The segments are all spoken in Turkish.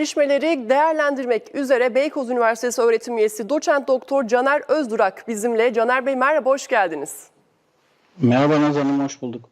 gelişmeleri değerlendirmek üzere Beykoz Üniversitesi öğretim üyesi doçent doktor Caner Özdurak bizimle. Caner Bey merhaba, hoş geldiniz. Merhaba Naz Hanım, hoş bulduk.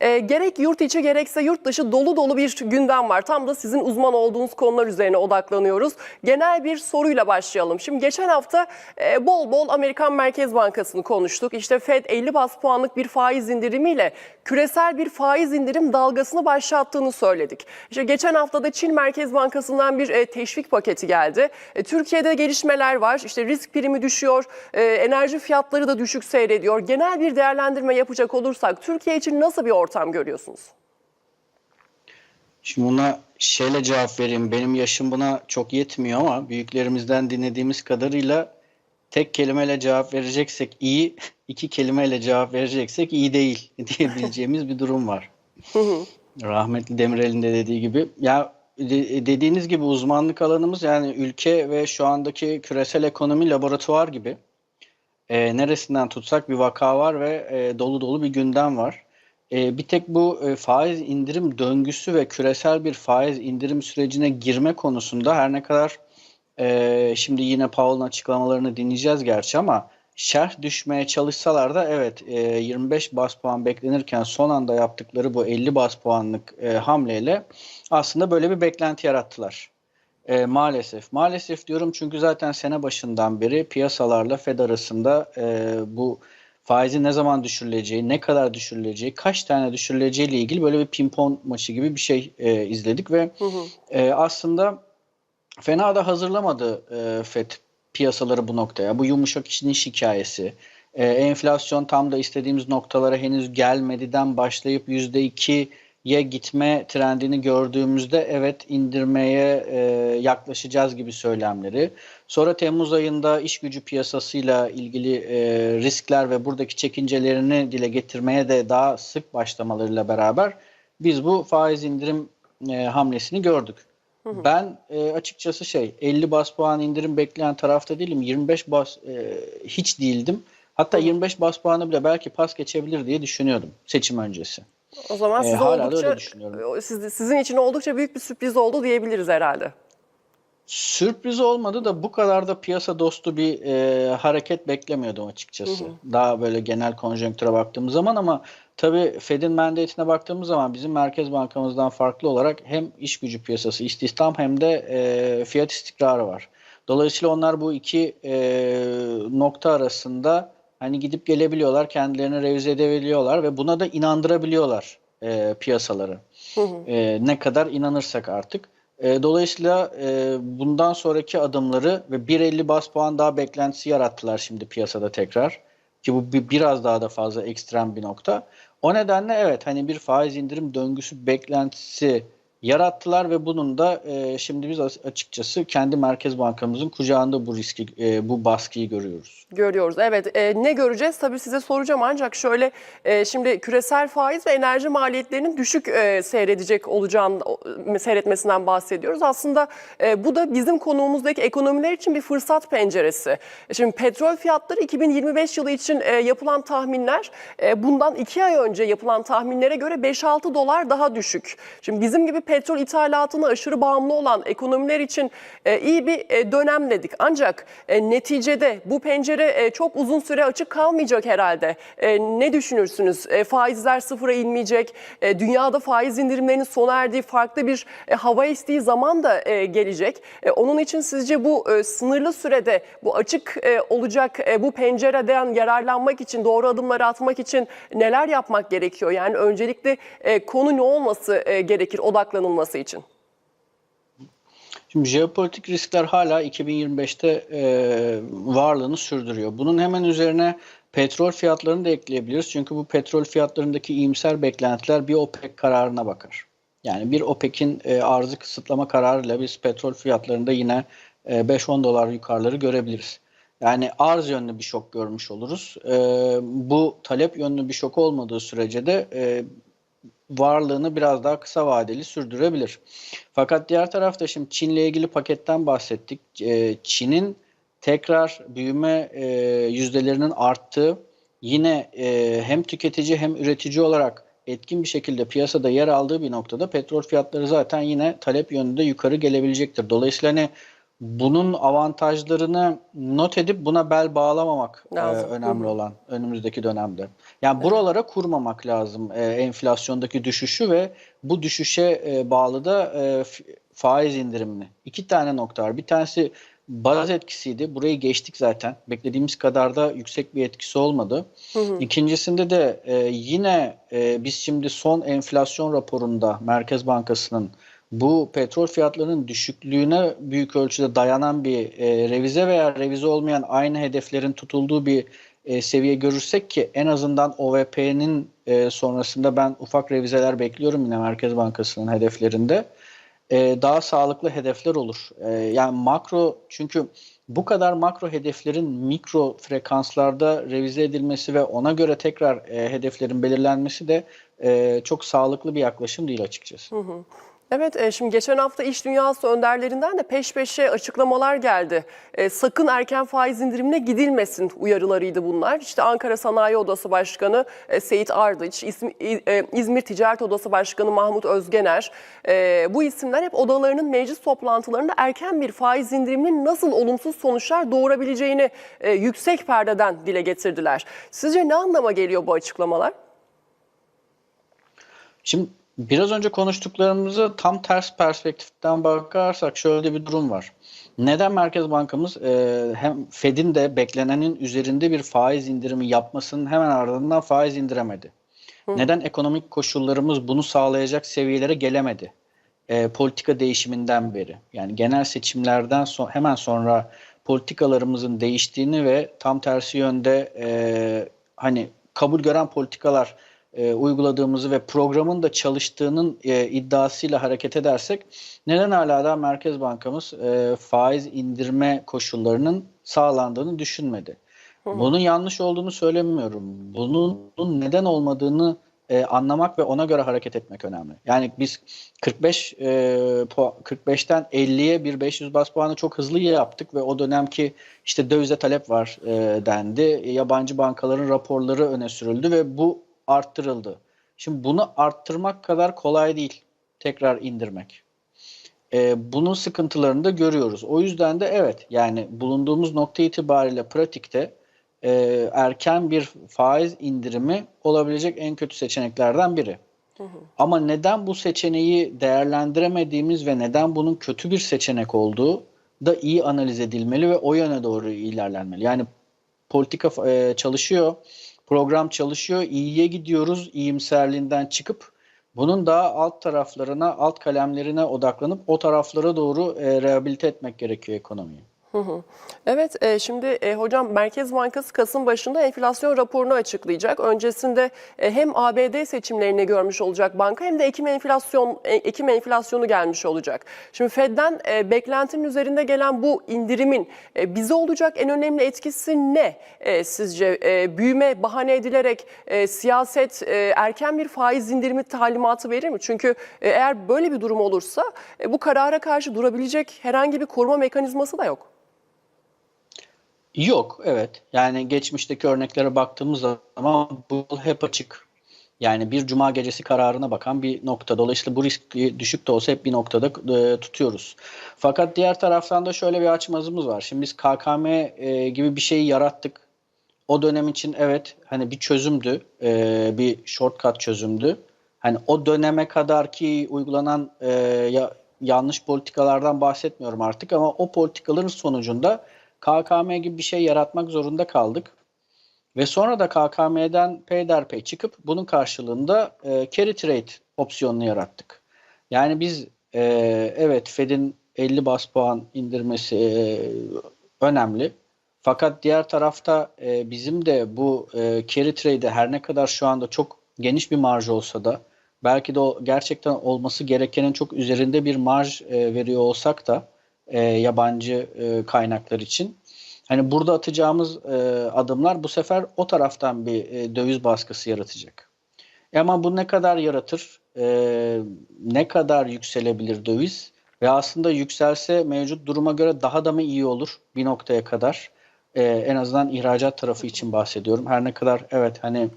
E, gerek yurt içi gerekse yurt dışı dolu dolu bir gündem var. Tam da sizin uzman olduğunuz konular üzerine odaklanıyoruz. Genel bir soruyla başlayalım. Şimdi geçen hafta e, bol bol Amerikan Merkez Bankası'nı konuştuk. İşte Fed 50 bas puanlık bir faiz indirimiyle küresel bir faiz indirim dalgasını başlattığını söyledik. İşte geçen hafta da Çin Merkez Bankası'ndan bir e, teşvik paketi geldi. E, Türkiye'de gelişmeler var. İşte risk primi düşüyor, e, enerji fiyatları da düşük seyrediyor. Genel bir değerlendirme yapacak olursak Türkiye için nasıl bir ortam görüyorsunuz? Şimdi buna şeyle cevap vereyim. Benim yaşım buna çok yetmiyor ama büyüklerimizden dinlediğimiz kadarıyla tek kelimeyle cevap vereceksek iyi, iki kelimeyle cevap vereceksek iyi değil diyebileceğimiz bir durum var. Rahmetli Demirel'in de dediği gibi. Ya de- dediğiniz gibi uzmanlık alanımız yani ülke ve şu andaki küresel ekonomi laboratuvar gibi. E, neresinden tutsak bir vaka var ve e, dolu dolu bir gündem var. E, bir tek bu e, faiz indirim döngüsü ve küresel bir faiz indirim sürecine girme konusunda her ne kadar e, şimdi yine Powell'ın açıklamalarını dinleyeceğiz gerçi ama şerh düşmeye çalışsalar da evet e, 25 bas puan beklenirken son anda yaptıkları bu 50 bas puanlık e, hamleyle aslında böyle bir beklenti yarattılar. E, maalesef. Maalesef diyorum çünkü zaten sene başından beri piyasalarla Fed arasında e, bu faizi ne zaman düşürüleceği, ne kadar düşürüleceği, kaç tane düşürüleceği ile ilgili böyle bir pimpon maçı gibi bir şey e, izledik ve e, aslında fena da hazırlamadı e, FED piyasaları bu noktaya. Bu yumuşak işin iş hikayesi. E, enflasyon tam da istediğimiz noktalara henüz gelmediden başlayıp %2'ye gitme trendini gördüğümüzde evet indirmeye e, yaklaşacağız gibi söylemleri. Sonra Temmuz ayında iş gücü piyasasıyla ilgili e, riskler ve buradaki çekincelerini dile getirmeye de daha sık başlamalarıyla beraber biz bu faiz indirim e, hamlesini gördük. Ben e, açıkçası şey 50 bas puan indirim bekleyen tarafta değilim. 25 bas e, hiç değildim. Hatta 25 bas puanı bile belki pas geçebilir diye düşünüyordum seçim öncesi. O zaman E, size hala da oldukça, öyle düşünüyorum. siz- sizin için oldukça büyük bir sürpriz oldu diyebiliriz herhalde. Sürpriz olmadı da bu kadar da piyasa dostu bir e, hareket beklemiyordum açıkçası. Daha böyle genel konjonktüre baktığımız zaman ama tabii Fed'in mandate'ine baktığımız zaman bizim Merkez Bankamızdan farklı olarak hem iş gücü piyasası, istihdam hem de e, fiyat istikrarı var. Dolayısıyla onlar bu iki e, nokta arasında hani gidip gelebiliyorlar, kendilerini revize edebiliyorlar ve buna da inandırabiliyorlar e, piyasaları. E, ne kadar inanırsak artık. E, dolayısıyla e, bundan sonraki adımları ve 1.50 bas puan daha beklentisi yarattılar şimdi piyasada tekrar. Ki bu bir, biraz daha da fazla ekstrem bir nokta. O nedenle evet hani bir faiz indirim döngüsü beklentisi yarattılar ve bunun da e, şimdi biz as- açıkçası kendi Merkez Bankamızın kucağında bu riski, e, bu baskıyı görüyoruz. Görüyoruz. Evet. E, ne göreceğiz? Tabii size soracağım ancak şöyle e, şimdi küresel faiz ve enerji maliyetlerinin düşük e, seyredecek olacağını o- seyretmesinden bahsediyoruz. Aslında e, bu da bizim konuğumuzdaki ekonomiler için bir fırsat penceresi. Şimdi petrol fiyatları 2025 yılı için e, yapılan tahminler e, bundan 2 ay önce yapılan tahminlere göre 5-6 dolar daha düşük. Şimdi bizim gibi petrol ithalatına aşırı bağımlı olan ekonomiler için e, iyi bir e, dönem dedik. Ancak e, neticede bu pencere çok uzun süre açık kalmayacak herhalde. Ne düşünürsünüz? Faizler sıfıra inmeyecek. Dünyada faiz indirimlerinin sona erdiği farklı bir hava estiği zaman da gelecek. Onun için sizce bu sınırlı sürede bu açık olacak bu pencereden yararlanmak için doğru adımları atmak için neler yapmak gerekiyor? Yani öncelikle konu ne olması gerekir odaklanılması için? Şimdi jeopolitik riskler hala 2025'te e, varlığını sürdürüyor. Bunun hemen üzerine petrol fiyatlarını da ekleyebiliriz. Çünkü bu petrol fiyatlarındaki iyimser beklentiler bir OPEC kararına bakar. Yani bir OPEC'in e, arzı kısıtlama kararıyla biz petrol fiyatlarında yine e, 5-10 dolar yukarıları görebiliriz. Yani arz yönlü bir şok görmüş oluruz. E, bu talep yönlü bir şok olmadığı sürece de e, varlığını biraz daha kısa vadeli sürdürebilir. Fakat diğer tarafta şimdi Çin'le ilgili paketten bahsettik. Ee, Çin'in tekrar büyüme e, yüzdelerinin arttığı yine e, hem tüketici hem üretici olarak etkin bir şekilde piyasada yer aldığı bir noktada petrol fiyatları zaten yine talep yönünde yukarı gelebilecektir. Dolayısıyla hani bunun avantajlarını not edip buna bel bağlamamak e, Lazım. önemli olan önümüzdeki dönemde. Yani buralara kurmamak lazım e, enflasyondaki düşüşü ve bu düşüşe e, bağlı da e, faiz indirimini. İki tane nokta var. Bir tanesi baz etkisiydi. Burayı geçtik zaten. Beklediğimiz kadar da yüksek bir etkisi olmadı. İkincisinde de e, yine e, biz şimdi son enflasyon raporunda Merkez Bankası'nın bu petrol fiyatlarının düşüklüğüne büyük ölçüde dayanan bir e, revize veya revize olmayan aynı hedeflerin tutulduğu bir e, seviye görürsek ki en azından OVP'nin e, sonrasında ben ufak revizeler bekliyorum yine Merkez Bankası'nın hedeflerinde e, daha sağlıklı hedefler olur. E, yani makro çünkü bu kadar makro hedeflerin mikro frekanslarda revize edilmesi ve ona göre tekrar e, hedeflerin belirlenmesi de e, çok sağlıklı bir yaklaşım değil açıkçası. Evet, e, şimdi geçen hafta iş dünyası önderlerinden de peş peşe açıklamalar geldi. E, sakın erken faiz indirimine gidilmesin uyarılarıydı bunlar. İşte Ankara Sanayi Odası Başkanı e, Seyit Ardıç, İzmir Ticaret Odası Başkanı Mahmut Özgener. bu isimler hep odalarının meclis toplantılarında erken bir faiz indiriminin nasıl olumsuz sonuçlar doğurabileceğini yüksek perdeden dile getirdiler. Sizce ne anlama geliyor bu açıklamalar? Şimdi biraz önce konuştuklarımızı tam ters perspektiften bakarsak şöyle bir durum var. Neden Merkez Bankamız e, hem Fed'in de beklenenin üzerinde bir faiz indirimi yapmasının hemen ardından faiz indiremedi? Neden ekonomik koşullarımız bunu sağlayacak seviyelere gelemedi? E, politika değişiminden beri. Yani genel seçimlerden so- hemen sonra politikalarımızın değiştiğini ve tam tersi yönde e, hani kabul gören politikalar e, uyguladığımızı ve programın da çalıştığının e, iddiasıyla hareket edersek neden hala da Merkez Bankamız e, faiz indirme koşullarının sağlandığını düşünmedi? Bunun yanlış olduğunu söylemiyorum. Bunun neden olmadığını e, anlamak ve ona göre hareket etmek önemli. Yani biz 45 e, puan- 45'ten 50'ye bir 500 bas puanı çok hızlı yaptık ve o dönemki işte dövize talep var e, dendi. Yabancı bankaların raporları öne sürüldü ve bu arttırıldı. Şimdi bunu arttırmak kadar kolay değil tekrar indirmek. E, bunun sıkıntılarını da görüyoruz. O yüzden de evet yani bulunduğumuz nokta itibariyle pratikte e, erken bir faiz indirimi olabilecek en kötü seçeneklerden biri. Ama neden bu seçeneği değerlendiremediğimiz ve neden bunun kötü bir seçenek olduğu da iyi analiz edilmeli ve o yöne doğru ilerlenmeli. Yani politika e, çalışıyor, program çalışıyor, iyiye gidiyoruz iyimserliğinden çıkıp bunun daha alt taraflarına, alt kalemlerine odaklanıp o taraflara doğru e, rehabilite etmek gerekiyor ekonomiyi. Evet, e, şimdi e, hocam Merkez Bankası Kasım başında enflasyon raporunu açıklayacak. Öncesinde e, hem ABD seçimlerini görmüş olacak banka hem de Ekim enflasyon Ekim enflasyonu gelmiş olacak. Şimdi Fed'den e, beklentinin üzerinde gelen bu indirimin bize olacak en önemli etkisi ne sizce? Büyüme bahane edilerek siyaset erken bir faiz indirimi talimatı verir mi? Çünkü eğer böyle bir durum olursa bu karara karşı durabilecek herhangi bir koruma mekanizması da yok. Yok, evet. Yani geçmişteki örneklere baktığımız zaman bu hep açık. Yani bir cuma gecesi kararına bakan bir nokta. Dolayısıyla bu riski düşük de olsa hep bir noktada e, tutuyoruz. Fakat diğer taraftan da şöyle bir açmazımız var. Şimdi biz KKM e, gibi bir şeyi yarattık. O dönem için evet hani bir çözümdü. e, bir shortcut çözümdü. Hani o döneme kadar ki uygulanan e, ya, yanlış politikalardan bahsetmiyorum artık ama o politikaların sonucunda KKM gibi bir şey yaratmak zorunda kaldık. Ve sonra da KKM'den peyderpey çıkıp bunun karşılığında e, carry trade opsiyonunu yarattık. Yani biz e, evet Fed'in 50 bas puan indirmesi e, önemli. Fakat diğer tarafta e, bizim de bu e, carry trade'e her ne kadar şu anda çok geniş bir marj olsa da belki de o gerçekten olması gerekenin çok üzerinde bir marj e, veriyor olsak da e, yabancı e, kaynaklar için. Hani burada atacağımız e, adımlar bu sefer o taraftan bir e, döviz baskısı yaratacak. E ama bu ne kadar yaratır? E, ne kadar yükselebilir döviz? Ve aslında yükselse mevcut duruma göre daha da mı iyi olur bir noktaya kadar? E, en azından ihracat tarafı için bahsediyorum. Her ne kadar evet hani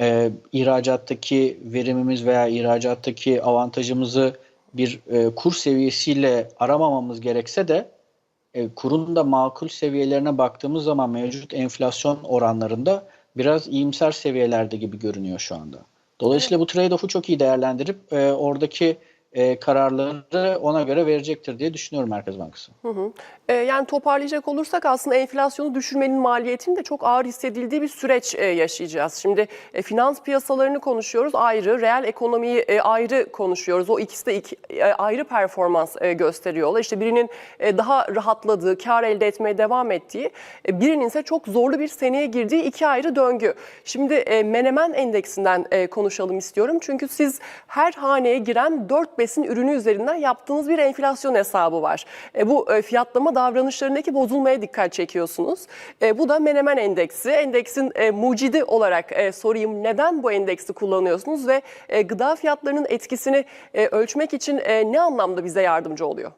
e, ihracattaki verimimiz veya ihracattaki avantajımızı bir e, kur seviyesiyle aramamamız gerekse de e, kurun da makul seviyelerine baktığımız zaman mevcut enflasyon oranlarında biraz iyimser seviyelerde gibi görünüyor şu anda. Dolayısıyla bu trade-off'u çok iyi değerlendirip e, oradaki e, kararları ona göre verecektir diye düşünüyorum Merkez Bankası. E, Yani toparlayacak olursak aslında enflasyonu düşürmenin maliyetinin de çok ağır hissedildiği bir süreç e, yaşayacağız. Şimdi e, finans piyasalarını konuşuyoruz ayrı, reel ekonomiyi e, ayrı konuşuyoruz. O ikisi de iki, e, ayrı performans e, gösteriyorlar. İşte birinin e, daha rahatladığı, kar elde etmeye devam ettiği, e, birinin ise çok zorlu bir seneye girdiği iki ayrı döngü. Şimdi e, Menemen Endeksinden e, konuşalım istiyorum. Çünkü siz her haneye giren 4 besin ürünü üzerinden yaptığınız bir enflasyon hesabı var. E, bu e, fiyatlama davranışlarındaki bozulmaya dikkat çekiyorsunuz. E, bu da Menemen Endeksi. Endeksin e, mucidi olarak e, sorayım neden bu endeksi kullanıyorsunuz ve e, gıda fiyatlarının etkisini e, ölçmek için e, ne anlamda bize yardımcı oluyor?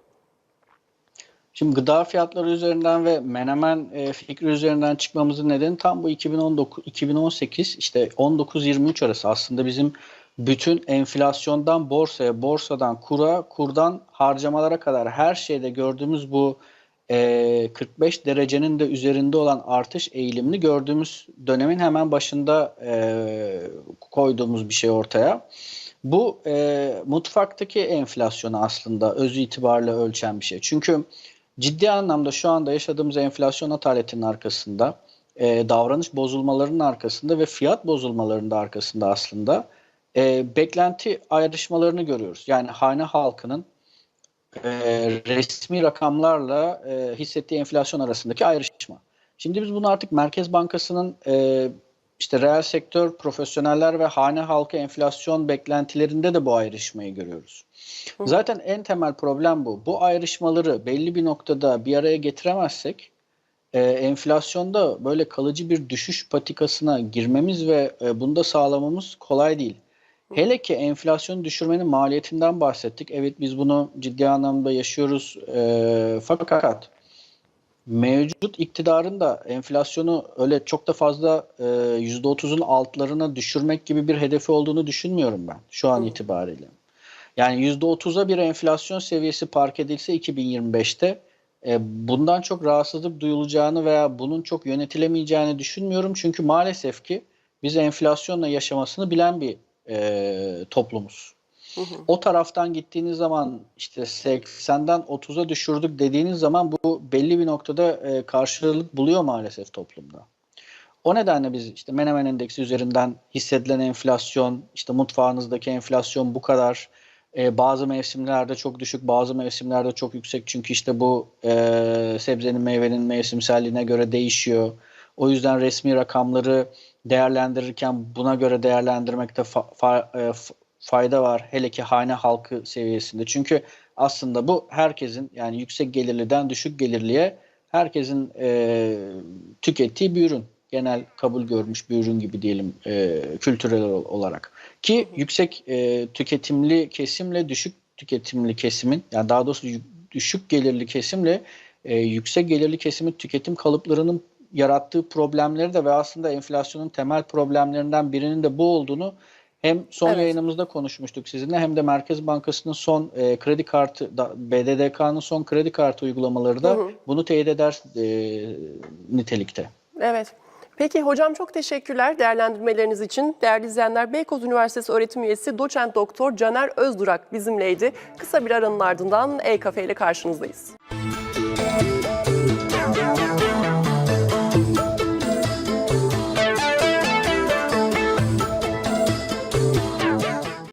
Şimdi gıda fiyatları üzerinden ve menemen e, fikri üzerinden çıkmamızın nedeni tam bu 2019 2018 işte 19-23 arası aslında bizim bütün enflasyondan borsaya, borsadan kura, kurdan harcamalara kadar her şeyde gördüğümüz bu e, 45 derecenin de üzerinde olan artış eğilimini gördüğümüz dönemin hemen başında e, koyduğumuz bir şey ortaya. Bu e, mutfaktaki enflasyonu aslında öz itibariyle ölçen bir şey. Çünkü ciddi anlamda şu anda yaşadığımız enflasyon ataletinin arkasında, e, davranış bozulmalarının arkasında ve fiyat bozulmalarının da arkasında aslında e, beklenti ayrışmalarını görüyoruz. Yani hane halkının e, resmi rakamlarla e, hissettiği enflasyon arasındaki ayrışma. Şimdi biz bunu artık Merkez Bankası'nın e, işte reel sektör, profesyoneller ve hane halkı enflasyon beklentilerinde de bu ayrışmayı görüyoruz. Zaten en temel problem bu. Bu ayrışmaları belli bir noktada bir araya getiremezsek e, enflasyonda böyle kalıcı bir düşüş patikasına girmemiz ve e, bunu da sağlamamız kolay değil. Hele ki enflasyonu düşürmenin maliyetinden bahsettik. Evet biz bunu ciddi anlamda yaşıyoruz. E, fakat mevcut iktidarın da enflasyonu öyle çok da fazla e, %30'un altlarına düşürmek gibi bir hedefi olduğunu düşünmüyorum ben şu an itibariyle. Yani %30'a bir enflasyon seviyesi park edilse 2025'te e, bundan çok rahatsızlık duyulacağını veya bunun çok yönetilemeyeceğini düşünmüyorum. Çünkü maalesef ki biz enflasyonla yaşamasını bilen bir e, toplumuz. O taraftan gittiğiniz zaman işte 80'den 30'a düşürdük dediğiniz zaman bu belli bir noktada e, karşılık buluyor maalesef toplumda. O nedenle biz işte Menemen Endeksi üzerinden hissedilen enflasyon, işte mutfağınızdaki enflasyon bu kadar. E, bazı mevsimlerde çok düşük, bazı mevsimlerde çok yüksek. Çünkü işte bu e, sebzenin, meyvenin mevsimselliğine göre değişiyor. O yüzden resmi rakamları değerlendirirken buna göre değerlendirmekte fa- fa- e, fayda var. Hele ki hane halkı seviyesinde. Çünkü aslında bu herkesin yani yüksek gelirliden düşük gelirliye herkesin e, tükettiği bir ürün. Genel kabul görmüş bir ürün gibi diyelim e, kültürel ol- olarak. Ki yüksek e, tüketimli kesimle düşük tüketimli kesimin yani daha doğrusu düşük gelirli kesimle e, yüksek gelirli kesimin tüketim kalıplarının yarattığı problemleri de ve aslında enflasyonun temel problemlerinden birinin de bu olduğunu hem son Evet. yayınımızda konuşmuştuk sizinle hem de Merkez Bankası'nın son e, kredi kartı da, BDDK'nın son kredi kartı uygulamaları da Hı hı. bunu teyit eder e, nitelikte. Evet. Peki hocam çok teşekkürler değerlendirmeleriniz için. Değerli izleyenler Beykoz Üniversitesi öğretim üyesi doçent doktor Caner Özdurak bizimleydi. Kısa bir aranın ardından E-Kafe ile karşınızdayız.